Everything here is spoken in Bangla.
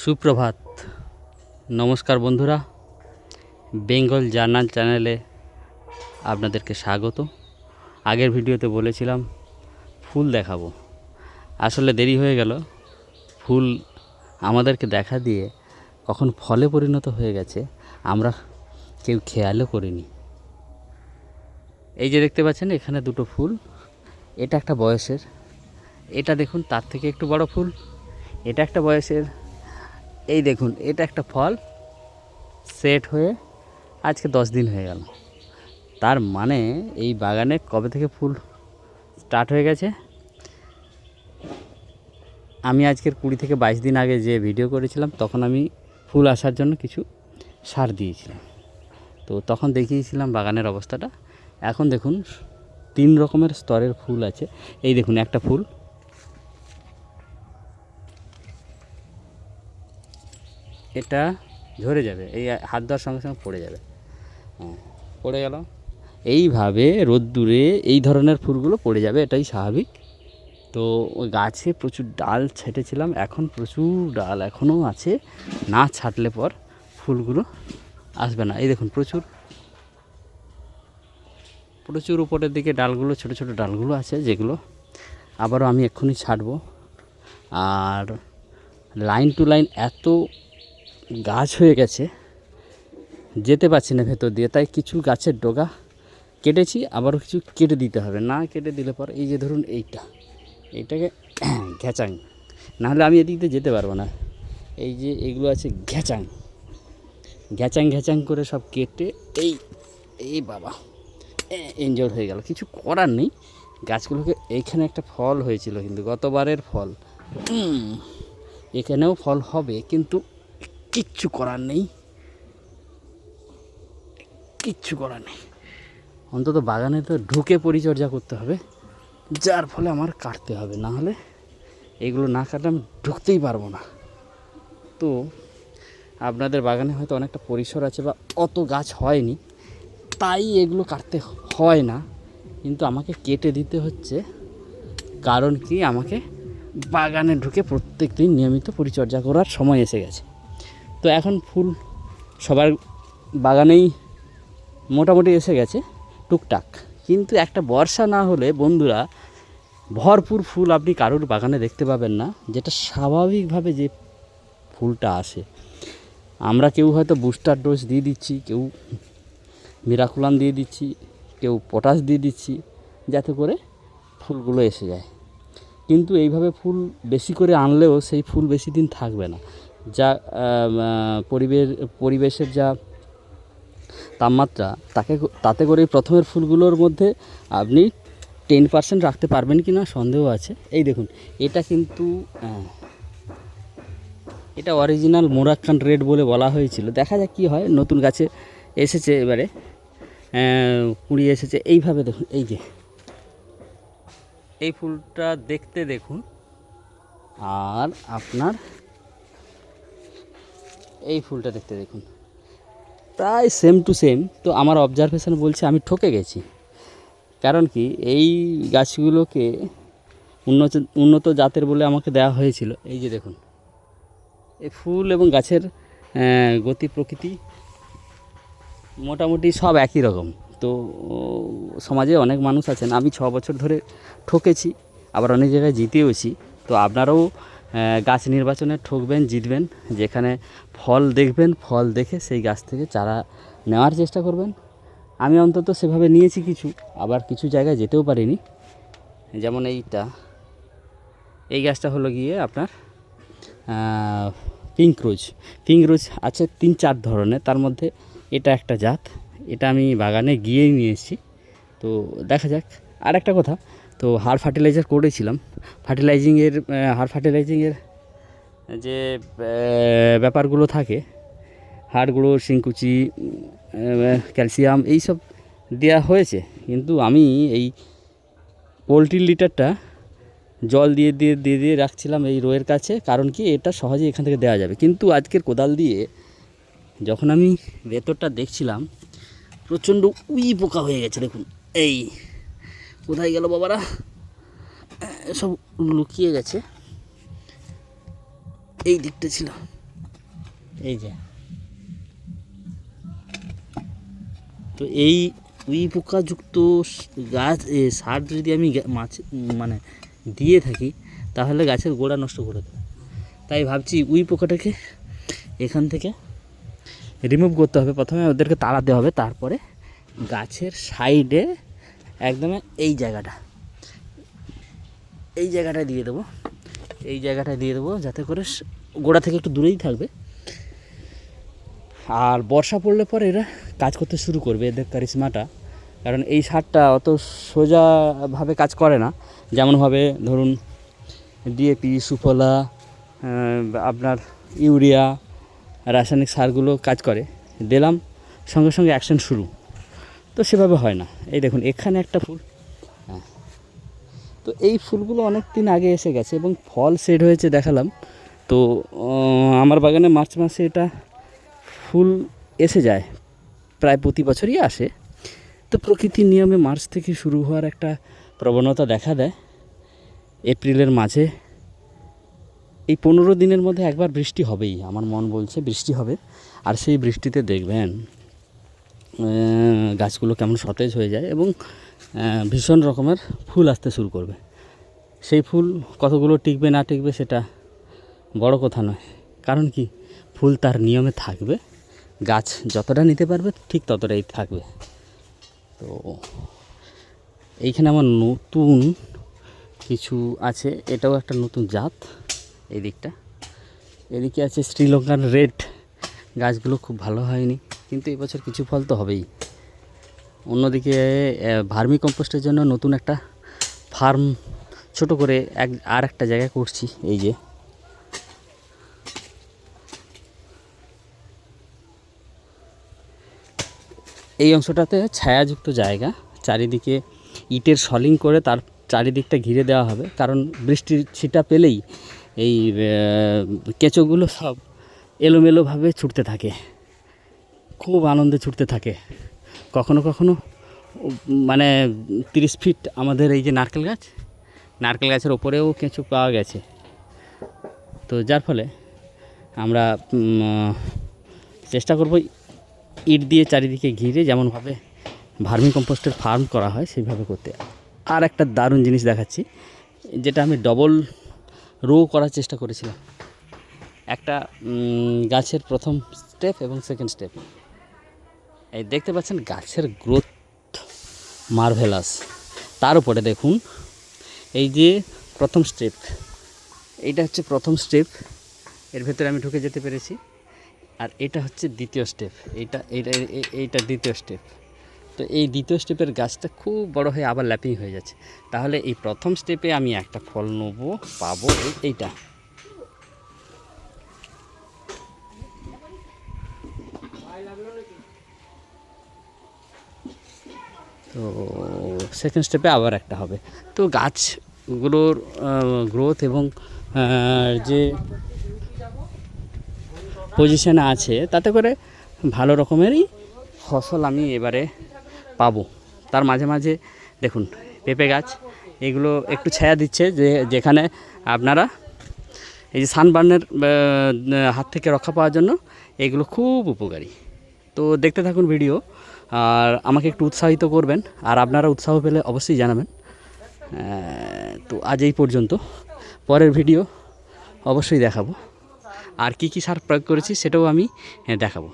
সুপ্রভাত। নমস্কার বন্ধুরা। বেঙ্গল জার্নাল চ্যানেলে আপনাদেরকে স্বাগত। আগের ভিডিওতে বলেছিলাম, ফুল দেখাবো। আসলে দেরি হয়ে গেল। ফুল আমাদেরকে দেখা দিয়ে কখন ফলে পরিণত হয়ে গেছে, আমরা কেউ খেয়ালও করিনি। এই যে দেখতে পাচ্ছেন, এখানে দুটো ফুল। এটা একটা বয়সের। এটা দেখুন, তার থেকে একটু বড় ফুল। এটা একটা বয়সের। এই দেখুন, এটা একটা ফল সেট হয়ে আজকে দশ দিন হয়ে গেল। তার মানে এই বাগানে কবে থেকে ফুল স্টার্ট হয়ে গেছে? আমি আজকের কুড়ি থেকে বাইশ দিন আগে যে ভিডিও করেছিলাম, তখন আমি ফুল আসার জন্য কিছু সার দিয়েছিলাম। তো তখন দেখিয়েছিলাম বাগানের অবস্থাটা। এখন দেখুন, তিন রকমের স্তরের ফুল আছে। এই দেখুন, একটা ফুল এটা ঝরে যাবে, এই হাত দেওয়ার সঙ্গে সঙ্গে পড়ে যাবে। পড়ে গেল। এইভাবে রোদ্দুরে এই ধরনের ফুলগুলো পড়ে যাবে, এটাই স্বাভাবিক। তো ওই গাছে প্রচুর ডাল ছেটেছিলাম, এখন প্রচুর ডাল এখনও আছে, না ছাটলে পর ফুলগুলো আসবে না। এই দেখুন, প্রচুর প্রচুর উপরের দিকে ডালগুলো, ছোট ছোট ডালগুলো আছে, যেগুলো আবারও আমি এক্ষুনি ছাড়বো আর লাইন টু লাইন এত গাছ হয়ে গেছে। যেতে পারছি না ভেতর দিয়ে, তাই কিছু গাছের ডগা কেটেছি, আবারও কিছু কেটে দিতে হবে। না কেটে দিলে পর এই যে ধরুন এইটা, এইটাকে ঘ্যাচাং। নাহলে আমি এদিক দিয়ে যেতে পারব না। এই যে এগুলো আছে ঘ্যাচাং। ঘ্যাচাং ঘ্যাচাং করে সব কেটে এই এই বাবা এনজয় হয়ে গেল। কিছু করার নেই। গাছগুলোকে এইখানে একটা ফল হয়েছিল কিন্তু গতবারের ফল। এখানেও ফল হবে, কিন্তু কিচ্ছু করার নেই। কিচ্ছু করার নেই। অন্তত বাগানে তো ঢুকে পরিচর্যা করতে হবে। যার ফলে আমার কাটতে হবে না হলে এগুলো না কাটলে আমি ঢুকতেই পারব না। তো আপনাদের বাগানে হয়তো অনেকটা পরিসর আছে বা অত গাছ হয়নি তাই এগুলো কাটতে হয় না। কিন্তু আমাকে কেটে দিতে হচ্ছে কারণ কি আমাকে বাগানে ঢুকে প্রত্যেক দিন নিয়মিত পরিচর্যা করার সময় এসে গেছে। তো এখন ফুল সবার বাগানেই মোটামুটি এসে গেছে, টুকটাক। কিন্তু একটা বর্ষা না হলে বন্ধুরা, ভরপুর ফুল আপনি কারোর বাগানে দেখতে পাবেন না, যেটা স্বাভাবিকভাবে যে ফুলটা আসে। আমরা কেউ হয়তো বুস্টার ডোজ দিয়ে দিচ্ছি, কেউ মিরাকুলাম দিয়ে দিচ্ছি, কেউ পটাশ দিয়ে দিচ্ছি, যাতে করে ফুলগুলো এসে যায়। কিন্তু এইভাবে ফুল বেশি করে আনলেও সেই ফুল বেশি দিন থাকবে না। যা পরিবেশ, পরিবেশের যা তাপমাত্রা, তাকে তাতে করে প্রথমের ফুলগুলোর মধ্যে আপনি টেন পার্সেন্ট রাখতে পারবেন কি না সন্দেহ আছে। এই দেখুন, এটা কিন্তু এটা অরিজিনাল মোরাক্কান রেড বলে বলা হয়েছিল। দেখা যাক কী হয়, নতুন গাছে এসেছে এবারে কুড়ি এসেছে। এইভাবে দেখুন, এই যে, এই ফুলটা দেখতে দেখুন, আর আপনার এই ফুলটা দেখতে দেখুন। প্রায় সেম টু সেম তো আমার অবজারভেশন বলছে আমি ঠকে গেছি। কারণ কি, এই গাছগুলোকে উন্নত উন্নত জাতের বলে আমাকে দেওয়া হয়েছিল। এই যে দেখুন, এই ফুল এবং গাছের গতি প্রকৃতি মোটামুটি সব একই রকম। তো সমাজে অনেক মানুষ আছেন, আমি ছ বছর ধরে ঠকেছি, আবার অনেক জায়গায় জিতেওছি। তো আপনারাও গাছ নির্বাচনে ঠকবেন, জিতবেন, যেখানে ফল দেখবেন, ফল দেখে সেই গাছ থেকে চারা নেওয়ার চেষ্টা করবেন। আমি অন্তত সেভাবে নিয়েছি কিছু, আবার কিছু জায়গায় যেতেও পারিনি। যেমন এইটা। এই গাছটা হলো গিয়ে আপনার পিঙ্ক রোজ পিঙ্ক রোজ আছে তিন চার ধরনের, তার মধ্যে এটা একটা জাত। এটা আমি বাগানে গিয়েই নিয়ে এসেছি। তো দেখা যাক। আর একটা কথা তো হার ফার্টিলাইজার করেছিলাম। ফার্টিলাইজিংয়ের হার ফার্টিলাইজিংয়ের যে ব্যাপারগুলো থাকে হাড়গুঁড়ো শিংকুচি ক্যালসিয়াম এইসব দেওয়া হয়েছে। কিন্তু আমি এই পোলট্রির লিটারটা জল দিয়ে দিয়ে দিয়ে দিয়ে রাখছিলাম এই রোয়ের কাছে, কারণ কি এটা সহজেই এখান থেকে দেওয়া যাবে। কিন্তু আজকের কোদাল দিয়ে যখন আমি ভেতরটা দেখছিলাম, প্রচণ্ড উই পোকা হয়ে গেছে, দেখুন, এই কোথায় গেল বাবারা? সব লুকিয়ে গেছে। এই দিকটা ছিল। এই যে। তো এই উই পোকাযুক্ত গাছ সার যদি আমি মাছ মানে দিয়ে থাকি, তাহলে গাছের গোড়া নষ্ট করে দেবে। তাই ভাবছি উই পোকাটাকে এখান থেকে রিমুভ করতে হবে। প্রথমে ওদেরকে তাড়াতে হবে, তারপরে গাছের সাইডে একদম এই জায়গাটা। এই জায়গাটা দিয়ে দেবো। এই জায়গাটা দিয়ে দেবো যাতে করে গোড়া থেকে একটু দূরেই থাকবে। আর বর্ষা পড়লে পরে এরা কাজ করতে শুরু করবে এদের কারিশমাটা। কারণ এই সারটা অত সোজাভাবে কাজ করে না। যেমনভাবে ধরুন ডিএপি সুফলা আপনার ইউরিয়া, রাসায়নিক সারগুলো কাজ করে। দিলাম, সঙ্গে সঙ্গে অ্যাকশন শুরু। তো সেভাবে হয় না। এই দেখুন, এখানে একটা ফুল। হ্যাঁ। তো এই ফুলগুলো অনেক দিন আগে এসে গেছে এবং ফল সেট হয়েছে দেখালাম। তো আমার বাগানে মার্চ মাসে এটা ফুল এসে যায়। প্রায় প্রতি বছরই আসে। তো প্রকৃতির নিয়মে মার্চ থেকে শুরু হওয়ার একটা প্রবণতা দেখা দেয়। এপ্রিলের মাঝে। এই পনেরো দিনের মধ্যে একবার বৃষ্টি হবেই, আমার মন বলছে বৃষ্টি হবে। আর সেই বৃষ্টিতে দেখবেন গাছগুলো কেমন সতেজ হয়ে যায় এবং ভীষণ রকমের ফুল আসতে শুরু করবে। সেই ফুল কতগুলো টিকবে না টিকবে সেটা বড় কথা নয়। কারণ কি? ফুল তার নিয়মে থাকবে। গাছ যতটা নিতে পারবে ঠিক ততটাই থাকবে। তো এইখানে আমার নতুন কিছু আছে। এটাও একটা নতুন জাত। এই দিকটা এদিকে আছে শ্রীলঙ্কার রেড। গাছগুলো খুব ভালো হয়নি, কিন্তু এবছর কিছু ফল তো হবেই। অন্যদিকে ভার্মি কম্পোস্টের জন্য নতুন একটা ফার্ম ছোট করে এক, আর একটা জায়গায় করছি, এই যে। এই অংশটাতে ছায়াযুক্ত জায়গা, চারিদিকে ইটের সলিং করে তার চারিদিকটা ঘিরে দেওয়া হবে, কারণ বৃষ্টির ছিটা পেলেই এই কেঁচোগুলো সব এলোমেলোভাবে ছুটতে থাকে। খুব আনন্দে ছুটতে থাকে। কখনো কখনো মানে তিরিশ ফিট আমাদের এই যে নারকেল গাছ, নারকেল গাছের ওপরেও কিছু পাওয়া গেছে। তো যার ফলে আমরা চেষ্টা করব ইট দিয়ে চারিদিকে ঘিরে যেমনভাবে ভার্মি কম্পোস্টের ফার্ম করা হয়, সেইভাবে করতে। আর একটা দারুণ জিনিস দেখাচ্ছি, যেটা আমি ডবল রো করার চেষ্টা করেছিলাম। একটা গাছের প্রথম স্টেপ এবং সেকেন্ড স্টেপ এই দেখতে পাচ্ছেন গাছের গ্রোথ মার্ভেলাস তার উপরে দেখুন, এই যে প্রথম স্টেপ এইটা হচ্ছে প্রথম স্টেপ এর ভেতরে আমি ঢুকে যেতে পেরেছি। আর এটা হচ্ছে দ্বিতীয় স্টেপ এইটা এইটা এইটা দ্বিতীয় স্টেপ তো এই দ্বিতীয় স্টেপের গাছটা খুব বড় হয়ে আবার ল্যাপিং হয়ে যাচ্ছে। তাহলে এই প্রথম স্টেপে আমি একটা ফল নেব, পাবো, এই- এইটা। তো সেকেন্ড স্টেপে আবার একটা হবে। তো গাছগুলোর গ্রোথ এবং যে পজিশনে আছে, তাতে করে ভালো রকমেরই ফসল আমি এবারে পাবো। তার মাঝে মাঝে দেখুন, পেঁপে গাছ, এগুলো একটু ছায়া দিচ্ছে যে, যেখানে আপনারা এই যে সানবার্নের হাত থেকে রক্ষা পাওয়ার জন্য এগুলো খুব উপকারী। তো দেখতে থাকুন ভিডিও, আর আমাকে একটু উৎসাহিত করবেন, আর আপনারা উৎসাহ পেলে অবশ্যই জানাবেন। তো আজ এই পর্যন্ত। পরের ভিডিও অবশ্যই দেখাবো। আর কি কি সার প্রয়োগ করেছি সেটাও আমি দেখাবো।